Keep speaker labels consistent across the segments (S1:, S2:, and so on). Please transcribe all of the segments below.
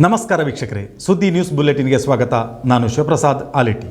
S1: ನಮಸ್ಕಾರ ವೀಕ್ಷಕರೇ ಸುದ್ದಿ ನ್ಯೂಸ್ ಬುಲೆಟಿನ್ಗೆ ಸ್ವಾಗತ. ನಾನು ಶಿವಪ್ರಸಾದ್ ಆಲೆಟಿ.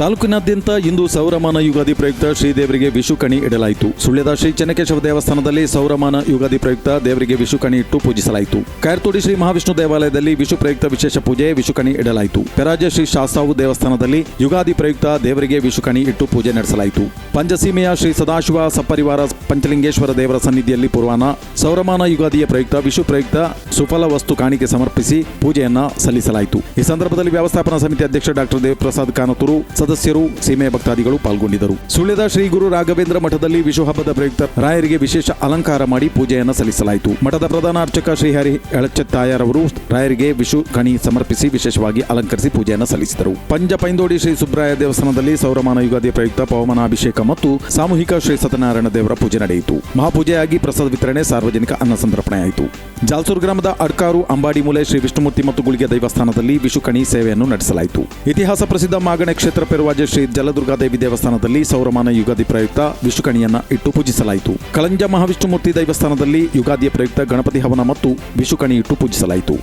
S2: ತಾಲೂಕಿನಾದ್ಯಂತ ಇಂದು ಸೌರಮಾನ ಯುಗಾದಿ ಪ್ರಯುಕ್ತ ಶ್ರೀದೇವರಿಗೆ ವಿಷು ಕಣಿ ಇಡಲಾಯಿತು. ಸುಳ್ಯದ ಶ್ರೀ ಚೆನ್ನಕೇಶವ ದೇವಸ್ಥಾನದಲ್ಲಿ ಸೌರಮಾನ ಯುಗಾದಿ ಪ್ರಯುಕ್ತ ದೇವರಿಗೆ ವಿಶುಕಣಿ ಇಟ್ಟು ಪೂಜಿಸಲಾಯಿತು. ಕಾಯರ್ತೋಡಿ ಶ್ರೀ ಮಹಾವಿಷ್ಣು ದೇವಾಲಯದಲ್ಲಿ ವಿಷು ಪ್ರಯುಕ್ತ ವಿಶೇಷ ಪೂಜೆ, ವಿಶುಕಣಿ ಇಡಲಾಯಿತು. ಪೆರಾಜ ಶ್ರೀ ಶಾಸ್ತಾವು ದೇವಸ್ಥಾನದಲ್ಲಿ ಯುಗಾದಿ ಪ್ರಯುಕ್ತ ದೇವರಿಗೆ ವಿಶುಕಣಿ ಇಟ್ಟು ಪೂಜೆ ನಡೆಸಲಾಯಿತು. ಪಂಚಸೀಮೆಯ ಶ್ರೀ ಸದಾಶಿವ ಸಪರಿವಾರ ಪಂಚಲಿಂಗೇಶ್ವರ ದೇವರ ಸನ್ನಿಧಿಯಲ್ಲಿ ಪೂರ್ವಾನ ಸೌರಮಾನ ಯುಗಾದಿಯ ಪ್ರಯುಕ್ತ ವಿಷು ಪ್ರಯುಕ್ತ ಸುಫಲ ವಸ್ತು ಕಾಣಿಕೆ ಸಮರ್ಪಿಸಿ ಪೂಜೆಯನ್ನ ಸಲ್ಲಿಸಲಾಯಿತು. ಈ ಸಂದರ್ಭದಲ್ಲಿ ವ್ಯವಸ್ಥಾಪನಾ ಸಮಿತಿ ಅಧ್ಯಕ್ಷ ಡಾಕ್ಟರ್ ದೇವಪ್ರಸಾದ್ ಕಾನತೂರು ಸದಸ್ಯರು ಸೀಮೆಯ ಭಕ್ತಾದಿಗಳು ಪಾಲ್ಗೊಂಡಿದ್ದರು. ಸುಳ್ಯದ ಶ್ರೀ ಗುರು ರಾಘವೇಂದ್ರ ಮಠದಲ್ಲಿ ವಿಷು ಹಬ್ಬದ ಪ್ರಯುಕ್ತ ರಾಯರಿಗೆ ವಿಶೇಷ ಅಲಂಕಾರ ಮಾಡಿ ಪೂಜೆಯನ್ನು ಸಲ್ಲಿಸಲಾಯಿತು. ಮಠದ ಪ್ರಧಾನ ಅರ್ಚಕ ಶ್ರೀಹರಿ ಎಳಚತ್ತಾಯರವರು ರಾಯರಿಗೆ ವಿಶು ಕಣಿ ಸಮರ್ಪಿಸಿ ವಿಶೇಷವಾಗಿ ಅಲಂಕರಿಸಿ ಪೂಜೆಯನ್ನು ಸಲ್ಲಿಸಿದರು. ಪಂಜ ಪೈಂದೋಡಿ ಶ್ರೀ ಸುಬ್ರಾಯ ದೇವಸ್ಥಾನದಲ್ಲಿ ಸೌರಮಾನ ಯುಗಾದಿ ಪ್ರಯುಕ್ತ ಪವಮಾನಾಭಿಷೇಕ ಮತ್ತು ಸಾಮೂಹಿಕ ಶ್ರೀ ಸತ್ಯನಾರಾಯಣ ದೇವರ ಪೂಜೆ ನಡೆಯಿತು. ಮಹಾಪೂಜೆಯಾಗಿ ಪ್ರಸಾದ ವಿತರಣೆ ಸಾರ್ವಜನಿಕ ಅನ್ನ ಸಂದರ್ಪಣೆಯಾಯಿತು ಜಾಲ್ಸೂರ್ ಜಾಲ್ಸೂರು ಗ್ರಾಮದ ಅಡ್ಕಾರು ಅಂಬಾಡಿ ಮೂಲೆ ಶ್ರೀ ವಿಷ್ಣುಮೂರ್ತಿ ಮತ್ತು ಗುಳಿಗೆ ದೇವಸ್ಥಾನದಲ್ಲಿ ವಿಶುಕಣಿ ಸೇವೆಯನ್ನು ನಡೆಸಲಾಯಿತು. ಇತಿಹಾಸ ಪ್ರಸಿದ್ಧ ಮಾಗಣೆ ಕ್ಷೇತ್ರ ಪೆರುವಾಜೆ ಶ್ರೀ ಜಲದುರ್ಗಾದೇವಿ ದೇವಸ್ಥಾನದಲ್ಲಿ ಸೌರಮಾನ ಯುಗಾದಿ ಪ್ರಯುಕ್ತ ವಿಷುಕಣಿಯನ್ನ ಇಟ್ಟು ಪೂಜಿಸಲಾಯಿತು. ಕಳಂಜ ಮಹಾವಿಷ್ಣುಮೂರ್ತಿ ದೇವಸ್ಥಾನದಲ್ಲಿ ಯುಗಾದಿಯ ಪ್ರಯುಕ್ತ ಗಣಪತಿ ಹವನ ಮತ್ತು ವಿಷುಕಣಿ ಇಟ್ಟು ಪೂಜಿಸಲಾಯಿತು.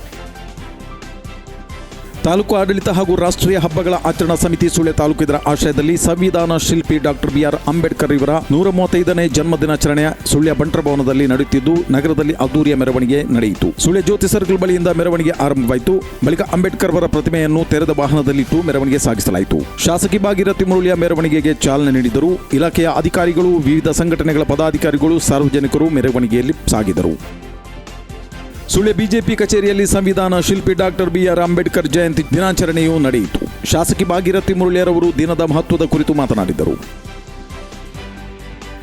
S2: ತಾಲೂಕು ಆಡಳಿತ ಹಾಗೂ ರಾಷ್ಟ್ರೀಯ ಹಬ್ಬಗಳ ಆಚರಣಾ ಸಮಿತಿ ಸುಳ್ಯ ತಾಲೂಕು ಇದರ ಆಶ್ರಯದಲ್ಲಿ ಸಂವಿಧಾನ ಶಿಲ್ಪಿ ಡಾಕ್ಟರ್ ಬಿಆರ್ ಅಂಬೇಡ್ಕರ್ ಇವರ ನೂರ ಮೂವತ್ತೈದನೇ ಜನ್ಮ ದಿನಾಚರಣೆಯ ಸುಳ್ಯ ಬಂಟ್ರ ಭವನದಲ್ಲಿ ನಡೆಯುತ್ತಿದ್ದು, ನಗರದಲ್ಲಿ ಅದ್ದೂರಿಯ ಮೆರವಣಿಗೆ ನಡೆಯಿತು. ಸುಳ್ಯ ಜ್ಯೋತಿ ಸರ್ಕಲ್ ಬಳಿಯಿಂದ ಮೆರವಣಿಗೆ ಆರಂಭವಾಯಿತು. ಬಳಿಕ ಅಂಬೇಡ್ಕರ್ ಅವರ ಪ್ರತಿಮೆಯನ್ನು ತೆರೆದ ವಾಹನದಲ್ಲಿಟ್ಟು ಮೆರವಣಿಗೆ ಸಾಗಿಸಲಾಯಿತು. ಶಾಸಕಿ ಭಾಗೀರಥಿ ಮುರುಳಿಯ ಮೆರವಣಿಗೆಗೆ ಚಾಲನೆ ನೀಡಿದರು ಇಲಾಖೆಯ ಅಧಿಕಾರಿಗಳು, ವಿವಿಧ ಸಂಘಟನೆಗಳ ಪದಾಧಿಕಾರಿಗಳು, ಸಾರ್ವಜನಿಕರು ಮೆರವಣಿಗೆಯಲ್ಲಿ ಸಾಗಿದರು. ಸುಳ್ಯ ಬಿಜೆಪಿ ಕಚೇರಿಯಲ್ಲಿ ಸಂವಿಧಾನ ಶಿಲ್ಪಿ ಡಾಕ್ಟರ್ ಬಿಆರ್ ಅಂಬೇಡ್ಕರ್ ಜಯಂತಿ ದಿನಾಚರಣೆಯು ನಡೆಯಿತು. ಶಾಸಕಿ ಭಾಗೀರಥಿ ಮುರಳಿಯರವರು ದಿನದ ಮಹತ್ವದ ಕುರಿತು ಮಾತನಾಡಿದರು.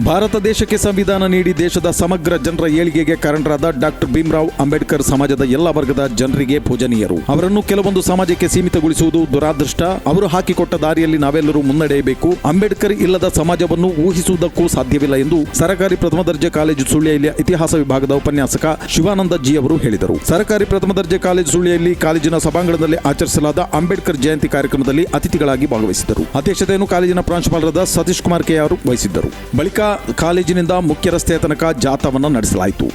S2: ಭಾರತ ದೇಶಕ್ಕೆ ಸಂವಿಧಾನ ನೀಡಿ ದೇಶದ ಸಮಗ್ರ ಜನರ ಏಳಿಗೆಗೆ ಕಾರಣರಾದ ಡಾಕ್ಟರ್ ಭೀಮ್ರಾವ್ ಅಂಬೇಡ್ಕರ್ ಸಮಾಜದ ಎಲ್ಲ ವರ್ಗದ ಜನರಿಗೆ ಪೂಜನೀಯರು. ಅವರನ್ನು ಕೆಲವೊಂದು ಸಮಾಜಕ್ಕೆ ಸೀಮಿತಗೊಳಿಸುವುದು ದುರಾದೃಷ್ಟ. ಅವರು ಹಾಕಿಕೊಟ್ಟ ದಾರಿಯಲ್ಲಿ ನಾವೆಲ್ಲರೂ ಮುನ್ನಡೆಯಬೇಕು. ಅಂಬೇಡ್ಕರ್ ಇಲ್ಲದ ಸಮಾಜವನ್ನು ಊಹಿಸುವುದಕ್ಕೂ ಸಾಧ್ಯವಿಲ್ಲ ಎಂದು ಸರಕಾರಿ ಪ್ರಥಮ ದರ್ಜೆ ಕಾಲೇಜು ಸುಳ್ಳಿಯಲ್ಲಿ ಇತಿಹಾಸ ವಿಭಾಗದ ಉಪನ್ಯಾಸಕ ಶಿವಾನಂದ ಜಿ ಅವರು ಹೇಳಿದರು. ಸರಕಾರಿ ಪ್ರಥಮ ದರ್ಜೆ ಕಾಲೇಜು ಸುಳ್ಳಿಯಲ್ಲಿ ಕಾಲೇಜಿನ ಸಭಾಂಗಣದಲ್ಲಿ ಆಚರಿಸಲಾದ ಅಂಬೇಡ್ಕರ್ ಜಯಂತಿ ಕಾರ್ಯಕ್ರಮದಲ್ಲಿ ಅತಿಥಿಗಳಾಗಿ ಭಾಗವಹಿಸಿದ್ದರು. ಅಧ್ಯಕ್ಷತೆಯನ್ನು ಕಾಲೇಜಿನ ಪ್ರಾಂಶುಪಾಲರಾದ ಸತೀಶ್ ಕುಮಾರ್ ಕೆ ಅವರು ವಹಿಸಿದ್ದರು. ಬಳಿಕ ಕಾಲೇಜಿನಿಂದ ಮುಖ್ಯ ರಸ್ತೆಯ ತನಕ ಜಾಥಾವನ್ನು ನಡೆಸಲಾಯಿತು.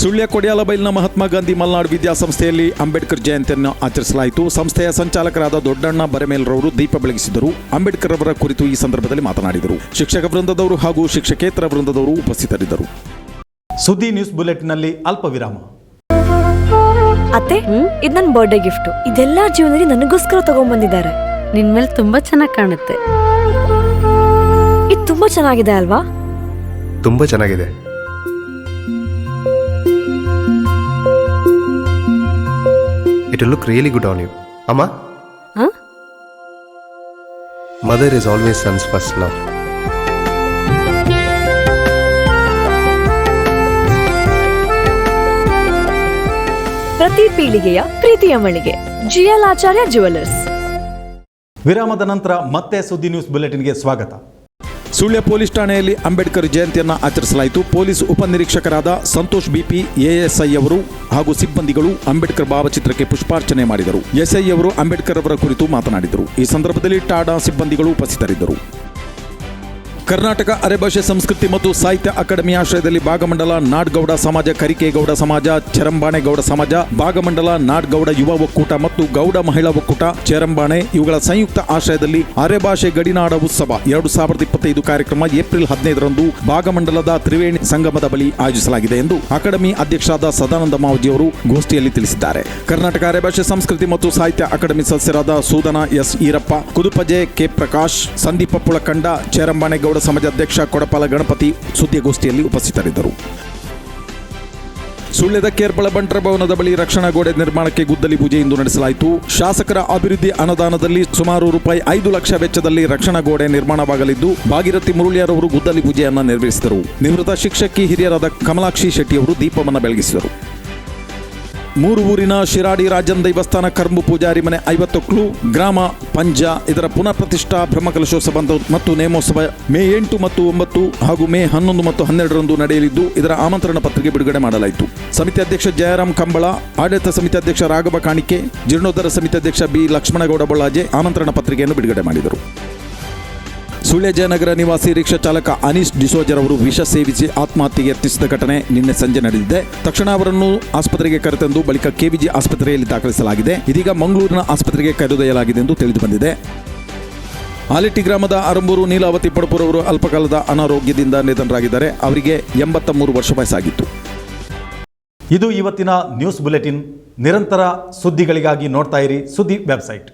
S2: ಸುಳ್ಯ ಕೊಡಿಯಾಲಬೈಲ್ನ ಮಹಾತ್ಮ ಗಾಂಧಿ ಮಲ್ನಾಡು ವಿದ್ಯಾಸಂಸ್ಥೆಯಲ್ಲಿ ಅಂಬೇಡ್ಕರ್ ಜಯಂತಿಯನ್ನು ಆಚರಿಸಲಾಯಿತು. ಸಂಸ್ಥೆಯ ಸಂಚಾಲಕರಾದ ದೊಡ್ಡಣ್ಣ ಬರಮೇಲ್ರವರು ದೀಪ ಬೆಳಗಿಸಿದರು. ಅಂಬೇಡ್ಕರ್ ಅವರ ಕುರಿತು ಈ ಸಂದರ್ಭದಲ್ಲಿ ಮಾತನಾಡಿದರು. ಶಿಕ್ಷಕ ವೃಂದದವರು ಹಾಗೂ ಶಿಕ್ಷಕೇತರ ವೃಂದದವರು ಉಪಸ್ಥಿತರಿದ್ದರು.
S1: ಸುದ್ದಿ ನ್ಯೂಸ್ ಬುಲೆಟಿನ್ನಲ್ಲಿ ಅಲ್ಪ ವಿರಾಮ
S3: ಅತ್ತೆ ಇದು ನನ್ನ ಬರ್ಡೇ ಗಿಫ್ಟ್ ಇದೆಲ್ಲ ಜೀವನದಲ್ಲಿ ನನಗೋಸ್ಕರ ತಗೊಂಡ್ಬಂದಿದ್ದಾರೆ
S4: ನಿನ್ ಮೇಲೆ ತುಂಬಾ ಚೆನ್ನಾಗಿ ಕಾಣುತ್ತೆ.
S3: ತುಂಬಾ ಚೆನ್ನಾಗಿದೆ ಅಲ್ವಾ?
S5: ತುಂಬಾ ಚೆನ್ನಾಗಿದೆ. It look really good on you ಅಮ್ಮ?
S4: ಹ?
S5: Mother is always sons first love
S3: ಪ್ರತಿ ಪೀಳಿಗೆಯ ಪ್ರೀತಿಯ ಮಳಿಗೆ. ಜಿಎಲ್ ಆಚಾರ್ಯ ಜುವೆಲ್ಲರ್ಸ್
S1: ವಿರಾಮದ ನಂತರ ಮತ್ತೆ ಸುದ್ದಿ ನ್ಯೂಸ್ ಬುಲೆಟಿನ್ಗೆ ಸ್ವಾಗತ.
S2: ಸುಳ್ಯ ಪೊಲೀಸ್ ಠಾಣೆಯಲ್ಲಿ ಅಂಬೇಡ್ಕರ್ ಜಯಂತಿಯನ್ನು ಆಚರಿಸಲಾಯಿತು. ಪೊಲೀಸ್ ಉಪನಿರೀಕ್ಷಕರಾದ ಸಂತೋಷ್ ಬಿಪಿ, ಎಎಸ್ಐ ಅವರು ಹಾಗೂ ಸಿಬ್ಬಂದಿಗಳು ಅಂಬೇಡ್ಕರ್ ಭಾವಚಿತ್ರಕ್ಕೆ ಪುಷ್ಪಾರ್ಚನೆ ಮಾಡಿದರು. ಎಸ್ಐ ಅವರು ಅಂಬೇಡ್ಕರ್ ಅವರ ಕುರಿತು ಮಾತನಾಡಿದರು. ಈ ಸಂದರ್ಭದಲ್ಲಿ ಟಾಡಾ ಸಿಬ್ಬಂದಿಗಳು ಉಪಸ್ಥಿತರಿದ್ದರು. ಕರ್ನಾಟಕ ಅರೆಭಾಷೆ ಸಂಸ್ಕೃತಿ ಮತ್ತು ಸಾಹಿತ್ಯ ಅಕಾಡೆಮಿ ಆಶ್ರಯದಲ್ಲಿ ಭಾಗಮಂಡಲ ನಾಡ್ಗೌಡ ಸಮಾಜ, ಕರಿಕೆಗೌಡ ಸಮಾಜ, ಚರಂಬಾಣೆಗೌಡ ಸಮಾಜ, ಭಾಗಮಂಡಲ ನಾಡ್ಗೌಡ ಯುವ ಒಕ್ಕೂಟ ಮತ್ತು ಗೌಡ ಮಹಿಳಾ ಒಕ್ಕೂಟ, ಚರಂಬಾಣೆ ಇವುಗಳ ಸಂಯುಕ್ತ ಆಶ್ರಯದಲ್ಲಿ ಅರೆಭಾಷೆ ಗಡಿನಾಡ ಉತ್ಸವ ಎರಡು ಸಾವಿರದ ಇಪ್ಪತ್ತೈದು ಕಾರ್ಯಕ್ರಮ ಏಪ್ರಿಲ್ ಹದಿನೈದರಂದು ಭಾಗಮಂಡಲದ ತ್ರಿವೇಣಿ ಸಂಗಮದ ಬಳಿ ಆಯೋಜಿಸಲಾಗಿದೆ ಎಂದು ಅಕಾಡೆಮಿ ಅಧ್ಯಕ್ಷರಾದ ಸದಾನಂದ ಮಾವಜಿ ಅವರು ಗೋಷ್ಠಿಯಲ್ಲಿ ತಿಳಿಸಿದ್ದಾರೆ. ಕರ್ನಾಟಕ ಅರೆಭಾಷೆ ಸಂಸ್ಕೃತಿ ಮತ್ತು ಸಾಹಿತ್ಯ ಅಕಾಡೆಮಿ ಸದಸ್ಯರಾದ ಸೂದನ ಎಸ್ ಈರಪ್ಪ, ಕುದುಪಜೆ ಕೆ ಪ್ರಕಾಶ್, ಸಂದೀಪ ಪುಳಕಂಡ, ಚೇರಂಬಾಣೆಗೌಡ ಸಮಾಜ ಅಧ್ಯಕ್ಷ ಕೊಡಪಾಲ ಗಣಪತಿ ಸುದ್ದಿಗೋಷ್ಠಿಯಲ್ಲಿ ಉಪಸ್ಥಿತರಿದ್ದರು. ಸುಳ್ಯದ ಕೇರ್ಬಳ ಬಂಟರ ಭವನದ ಬಳಿ ರಕ್ಷಣಾ ಗೋಡೆ ನಿರ್ಮಾಣಕ್ಕೆ ಗುದ್ದಲಿ ಪೂಜೆ ಇಂದು ನಡೆಸಲಾಯಿತು. ಶಾಸಕರ ಅಭಿವೃದ್ಧಿ ಅನುದಾನದಲ್ಲಿ ಸುಮಾರು ರೂಪಾಯಿ ಐದು ಲಕ್ಷ ವೆಚ್ಚದಲ್ಲಿ ರಕ್ಷಣಾ ಗೋಡೆ ನಿರ್ಮಾಣವಾಗಲಿದ್ದು, ಭಾಗೀರಥಿ ಮುರುಳಿಯರವರು ಗುದ್ದಲಿ ಪೂಜೆಯನ್ನು ನೆರವೇರಿಸಿದರು. ನಿವೃತ್ತ ಶಿಕ್ಷಕಿ ಹಿರಿಯರಾದ ಕಮಲಾಕ್ಷಿ ಶೆಟ್ಟಿಯವರು ದೀಪವನ್ನು ಬೆಳಗಿಸಿದರು. ಮೂರು ಊರಿನ ಶಿರಾಡಿ ರಾಜನ್ ದೈವಸ್ಥಾನ ಕರ್ಮು ಪೂಜಾರಿ ಮನೆ ಐವತ್ತೊಕ್ಲು ಗ್ರಾಮ ಪಂಜ, ಇದರ ಪುನಃ ಪ್ರತಿಷ್ಠಾ ಬ್ರಹ್ಮಕಲಶೋತ್ಸವ ಮತ್ತು ನೇಮೋತ್ಸವ ಮೇ ಎಂಟು ಮತ್ತು ಒಂಬತ್ತು ಹಾಗೂ ಮೇ ಹನ್ನೊಂದು ಮತ್ತು ಹನ್ನೆರಡರಂದು ನಡೆಯಲಿದ್ದು, ಇದರ ಆಮಂತ್ರಣ ಪತ್ರಿಕೆ ಬಿಡುಗಡೆ ಮಾಡಲಾಯಿತು. ಸಮಿತಿ ಅಧ್ಯಕ್ಷ ಜಯರಾಮ್ ಕಂಬಳ, ಆಡಳಿತ ಸಮಿತಿ ಅಧ್ಯಕ್ಷ ರಾಘವ ಕಾಣಿಕೆ, ಜೀರ್ಣೋದ್ಧಾರ ಸಮಿತಿ ಅಧ್ಯಕ್ಷ ಬಿ ಲಕ್ಷ್ಮಣಗೌಡ ಬೊಳ್ಳಾಜೆ ಆಮಂತ್ರಣ ಪತ್ರಿಕೆಯನ್ನು ಬಿಡುಗಡೆ ಮಾಡಿದರು. ಸುಳ್ಯ ಜಯನಗರ ನಿವಾಸಿ ರಿಕ್ಷಾ ಚಾಲಕ ಅನೀಶ್ ಡಿಸೋಜರ್ ಅವರು ವಿಷ ಸೇವಿಸಿ ಆತ್ಮಹತ್ಯೆಗೆ ಯತ್ನಿಸಿದ ಘಟನೆ ನಿನ್ನೆ ಸಂಜೆ ನಡೆದಿದೆ. ತಕ್ಷಣ ಅವರನ್ನು ಆಸ್ಪತ್ರೆಗೆ ಕರೆತಂದು ಬಳಿಕ ಕೆವಿಜಿ ಆಸ್ಪತ್ರೆಯಲ್ಲಿ ದಾಖಲಿಸಲಾಗಿದೆ. ಇದೀಗ ಮಂಗಳೂರಿನ ಆಸ್ಪತ್ರೆಗೆ ಕರೆದೊಯ್ಯಲಾಗಿದೆ ಎಂದು ತಿಳಿದು ಬಂದಿದೆ ಆಲಿಟ್ಟಿ ಗ್ರಾಮದ ಅರಂಬೂರು ನೀಲಾವತಿ ಪಡಪುರವರು ಅಲ್ಪಕಾಲದ ಅನಾರೋಗ್ಯದಿಂದ ನಿಧನರಾಗಿದ್ದಾರೆ. ಅವರಿಗೆ ಎಂಬತ್ತ ಮೂರು ವರ್ಷ ವಯಸ್ಸಾಗಿತ್ತು.
S1: ಇದು ಇವತ್ತಿನ ನ್ಯೂಸ್ ಬುಲೆಟಿನ್. ನಿರಂತರ ಸುದ್ದಿಗಳಿಗಾಗಿ ನೋಡ್ತಾ ಇರಿ ಸುದ್ದಿ ವೆಬ್ಸೈಟ್.